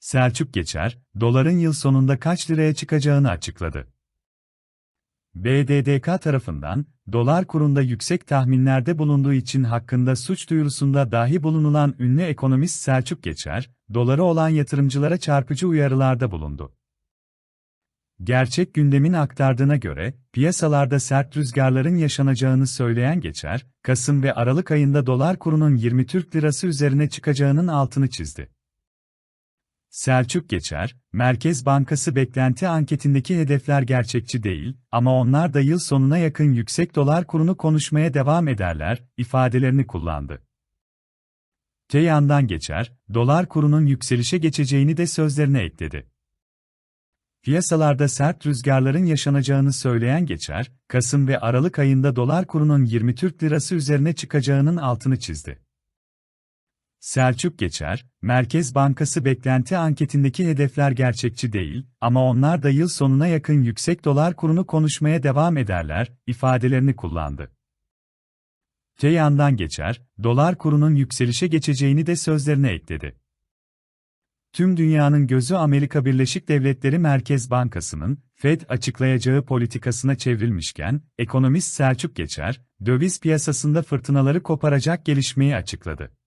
Selçuk Geçer, doların yıl sonunda kaç liraya çıkacağını açıkladı. BDDK tarafından, dolar kurunda yüksek tahminlerde bulunduğu için hakkında suç duyurusunda dahi bulunulan ünlü ekonomist Selçuk Geçer, dolara olan yatırımcılara çarpıcı uyarılarda bulundu. Gerçek gündemin aktardığına göre, piyasalarda sert rüzgarların yaşanacağını söyleyen Geçer, Kasım ve Aralık ayında dolar kurunun 20 Türk Lirası üzerine çıkacağının altını çizdi. Selçuk Geçer, Merkez Bankası beklenti anketindeki hedefler gerçekçi değil ama onlar da yıl sonuna yakın yüksek dolar kurunu konuşmaya devam ederler, ifadelerini kullandı. Te yandan Geçer, dolar kurunun yükselişe geçeceğini de sözlerine ekledi. Piyasalarda sert rüzgarların yaşanacağını söyleyen Geçer, Kasım ve Aralık ayında dolar kurunun 20 Türk Lirası üzerine çıkacağının altını çizdi. Selçuk Geçer, Merkez Bankası beklenti anketindeki hedefler gerçekçi değil ama onlar da yıl sonuna yakın yüksek dolar kurunu konuşmaya devam ederler, ifadelerini kullandı. Te yandan Geçer, dolar kurunun yükselişe geçeceğini de sözlerine ekledi. Tüm dünyanın gözü Amerika Birleşik Devletleri Merkez Bankası'nın Fed açıklayacağı politikasına çevrilmişken, ekonomist Selçuk Geçer, döviz piyasasında fırtınaları koparacak gelişmeyi açıkladı.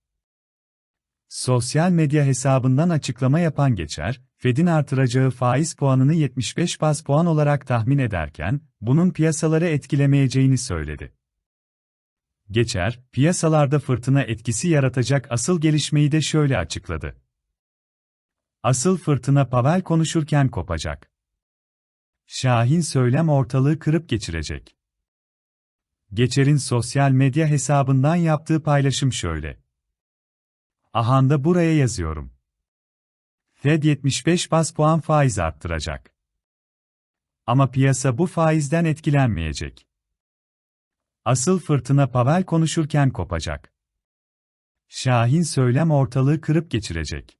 Sosyal medya hesabından açıklama yapan Geçer, Fed'in artıracağı faiz puanını 75 bas puan olarak tahmin ederken, bunun piyasaları etkilemeyeceğini söyledi. Geçer, piyasalarda fırtına etkisi yaratacak asıl gelişmeyi de şöyle açıkladı. Asıl fırtına Pavel konuşurken kopacak. Şahin söylem ortalığı kırıp geçirecek. Geçer'in sosyal medya hesabından yaptığı paylaşım şöyle. Ahanda buraya yazıyorum. Fed 75 bas puan faiz arttıracak. Ama piyasa bu faizden etkilenmeyecek. Asıl fırtına Pavel konuşurken kopacak. Şahin söylem ortalığı kırıp geçirecek.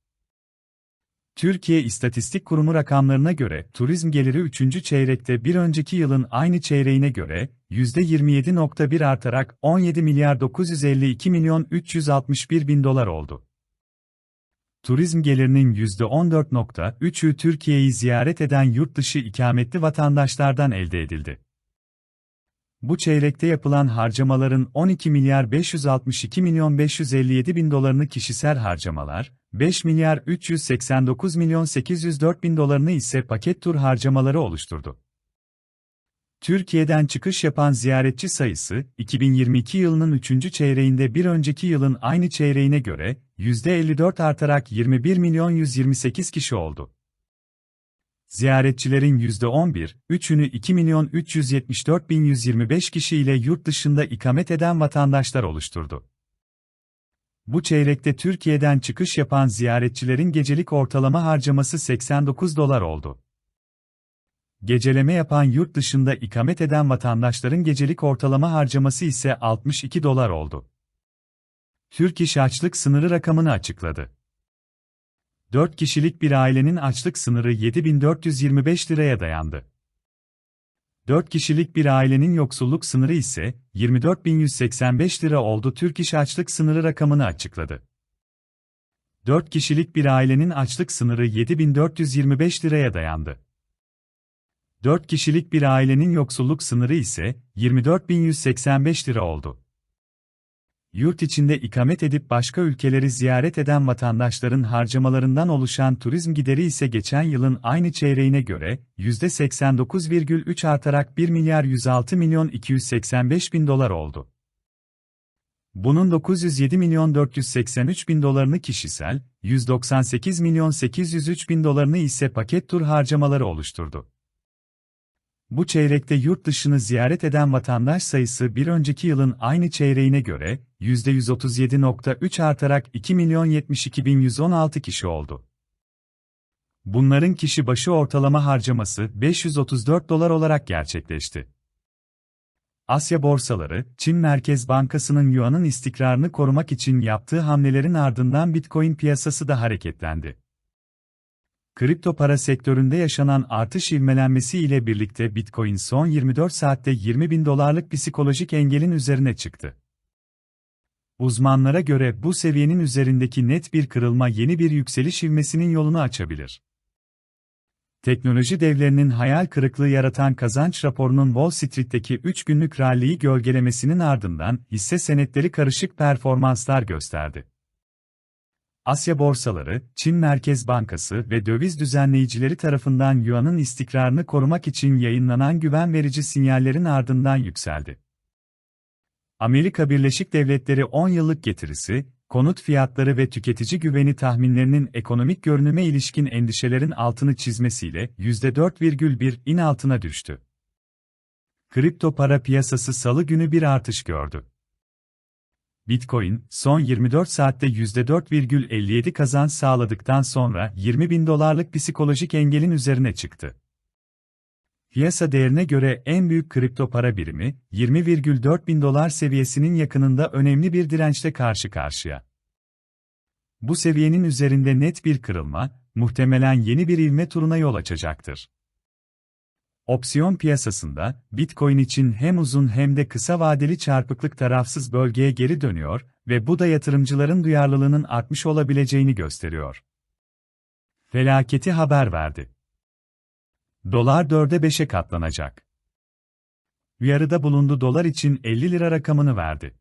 Türkiye İstatistik Kurumu rakamlarına göre turizm geliri 3. çeyrekte bir önceki yılın aynı çeyreğine göre %27.1 artarak 17 milyar 952 milyon 361 bin dolar oldu. Turizm gelirinin %14.3'ü Türkiye'yi ziyaret eden yurt dışı ikametli vatandaşlardan elde edildi. Bu çeyrekte yapılan harcamaların 12 milyar 562 milyon 557 bin dolarını kişisel harcamalar, 5 milyar 389 milyon 804 bin dolarını ise paket tur harcamaları oluşturdu. Türkiye'den çıkış yapan ziyaretçi sayısı, 2022 yılının 3. çeyreğinde bir önceki yılın aynı çeyreğine göre, %54 artarak 21 milyon 128 kişi oldu. Ziyaretçilerin %11, 3'ünü 2 milyon 374 bin 125 kişi ile yurt dışında ikamet eden vatandaşlar oluşturdu. Bu çeyrekte Türkiye'den çıkış yapan ziyaretçilerin gecelik ortalama harcaması 89 dolar oldu. Geceleme yapan yurt dışında ikamet eden vatandaşların gecelik ortalama harcaması ise 62 dolar oldu. Türk İş açlık sınırı rakamını açıkladı. 4 kişilik bir ailenin açlık sınırı 7425 liraya dayandı. 4 kişilik bir ailenin yoksulluk sınırı ise 24185 lira oldu. Türk İş açlık sınırı rakamını açıkladı. 4 kişilik bir ailenin açlık sınırı 7425 liraya dayandı. 4 kişilik bir ailenin yoksulluk sınırı ise 24185 lira oldu. Yurt içinde ikamet edip başka ülkeleri ziyaret eden vatandaşların harcamalarından oluşan turizm gideri ise geçen yılın aynı çeyreğine göre %89,3 artarak 1 milyar 106 milyon 285 bin dolar oldu. Bunun 907 milyon 483 bin dolarını kişisel, 198 milyon 803 bin dolarını ise paket tur harcamaları oluşturdu. Bu çeyrekte yurt dışını ziyaret eden vatandaş sayısı bir önceki yılın aynı çeyreğine göre %137.3 artarak 2 milyon 72 bin 116 kişi oldu. Bunların kişi başı ortalama harcaması 534 dolar olarak gerçekleşti. Asya borsaları, Çin Merkez Bankası'nın yuanın istikrarını korumak için yaptığı hamlelerin ardından Bitcoin piyasası da hareketlendi. Kripto para sektöründe yaşanan artış ivmelenmesi ile birlikte Bitcoin son 24 saatte 20 bin dolarlık psikolojik engelin üzerine çıktı. Uzmanlara göre bu seviyenin üzerindeki net bir kırılma yeni bir yükseliş ivmesinin yolunu açabilir. Teknoloji devlerinin hayal kırıklığı yaratan kazanç raporunun Wall Street'teki 3 günlük ralliyi gölgelemesinin ardından hisse senetleri karışık performanslar gösterdi. Asya borsaları, Çin Merkez Bankası ve döviz düzenleyicileri tarafından yuanın istikrarını korumak için yayınlanan güven verici sinyallerin ardından yükseldi. Amerika Birleşik Devletleri 10 yıllık getirisi, konut fiyatları ve tüketici güveni tahminlerinin ekonomik görünüme ilişkin endişelerin altını çizmesiyle %4,1 in altına düştü. Kripto para piyasası salı günü bir artış gördü. Bitcoin, son 24 saatte %4,57 kazanç sağladıktan sonra 20 bin dolarlık psikolojik engelin üzerine çıktı. Piyasa değerine göre en büyük kripto para birimi, 20,4 bin dolar seviyesinin yakınında önemli bir dirençle karşı karşıya. Bu seviyenin üzerinde net bir kırılma, muhtemelen yeni bir ivme turuna yol açacaktır. Opsiyon piyasasında, Bitcoin için hem uzun hem de kısa vadeli çarpıklık tarafsız bölgeye geri dönüyor ve bu da yatırımcıların duyarlılığının artmış olabileceğini gösteriyor. Felaketi haber verdi. Dolar 4'e 5'e katlanacak. Uyarıda bulundu dolar için 50 lira rakamını verdi.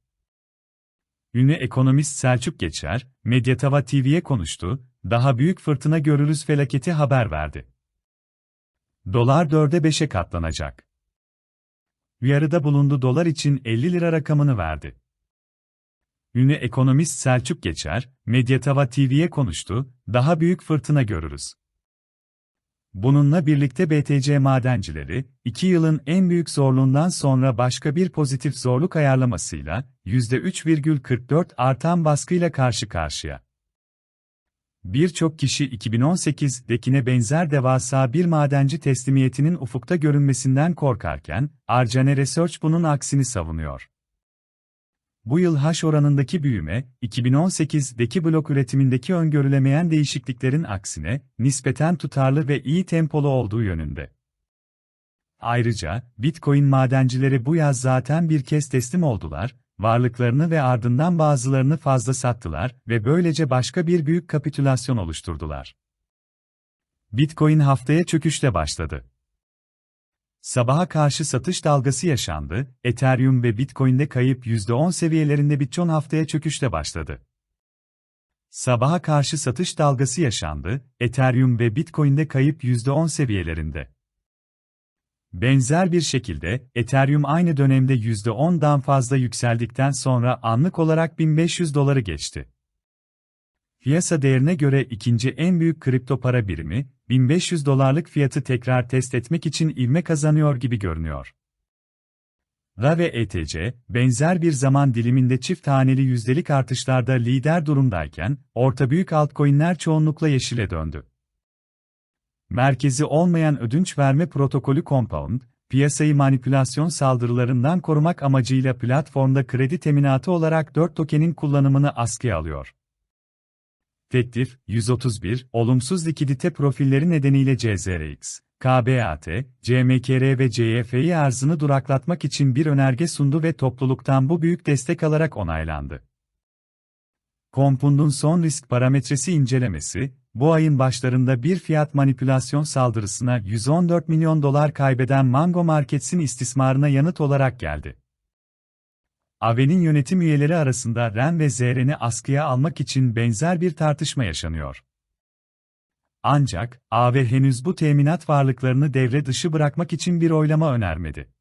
Ünlü ekonomist Selçuk Geçer, Medyatava TV'ye konuştu, daha büyük fırtına görürüz felaketi haber verdi. Dolar 4'e 5'e katlanacak. Uyarıda bulundu dolar için 50 lira rakamını verdi. Ünlü ekonomist Selçuk Geçer, Medyatava TV'ye konuştu, daha büyük fırtına görürüz. Bununla birlikte BTC madencileri, 2 yılın en büyük zorluğundan sonra başka bir pozitif zorluk ayarlamasıyla, %3,44 artan baskıyla karşı karşıya. Birçok kişi 2018'dekine benzer devasa bir madenci teslimiyetinin ufukta görünmesinden korkarken, Arcane Research bunun aksini savunuyor. Bu yıl haş oranındaki büyüme, 2018'deki blok üretimindeki öngörülemeyen değişikliklerin aksine, nispeten tutarlı ve iyi tempolu olduğu yönünde. Ayrıca, Bitcoin madencileri bu yaz zaten bir kez teslim oldular, varlıklarını ve ardından bazılarını fazla sattılar ve böylece başka bir büyük kapitülasyon oluşturdular. Bitcoin haftaya çöküşle başladı. Sabaha karşı satış dalgası yaşandı, Ethereum ve Bitcoin'de kayıp %10 seviyelerinde Bitcoin haftaya çöküşle başladı. Sabaha karşı satış dalgası yaşandı, Ethereum ve Bitcoin'de kayıp %10 seviyelerinde. Benzer bir şekilde, Ethereum aynı dönemde %10'dan fazla yükseldikten sonra anlık olarak 1500 doları geçti. Piyasa değerine göre ikinci en büyük kripto para birimi, 1500 dolarlık fiyatı tekrar test etmek için ivme kazanıyor gibi görünüyor. RA ve ETC, benzer bir zaman diliminde çift haneli yüzdelik artışlarda lider durumdayken, orta büyük altcoin'ler çoğunlukla yeşile döndü. Merkezi olmayan ödünç verme protokolü Compound, piyasayı manipülasyon saldırılarından korumak amacıyla platformda kredi teminatı olarak 4 tokenin kullanımını askıya alıyor. Teklif 131, olumsuz likidite profilleri nedeniyle CZRX, KBAT, CMKR ve CYF'yi arzını duraklatmak için bir önerge sundu ve topluluktan bu büyük destek alarak onaylandı. Kompund'un son risk parametresi incelemesi, bu ayın başlarında bir fiyat manipülasyon saldırısına 114 milyon dolar kaybeden Mango Markets'in istismarına yanıt olarak geldi. AV'nin yönetim üyeleri arasında REN ve ZR'ni askıya almak için benzer bir tartışma yaşanıyor. Ancak, AV henüz bu teminat varlıklarını devre dışı bırakmak için bir oylama önermedi.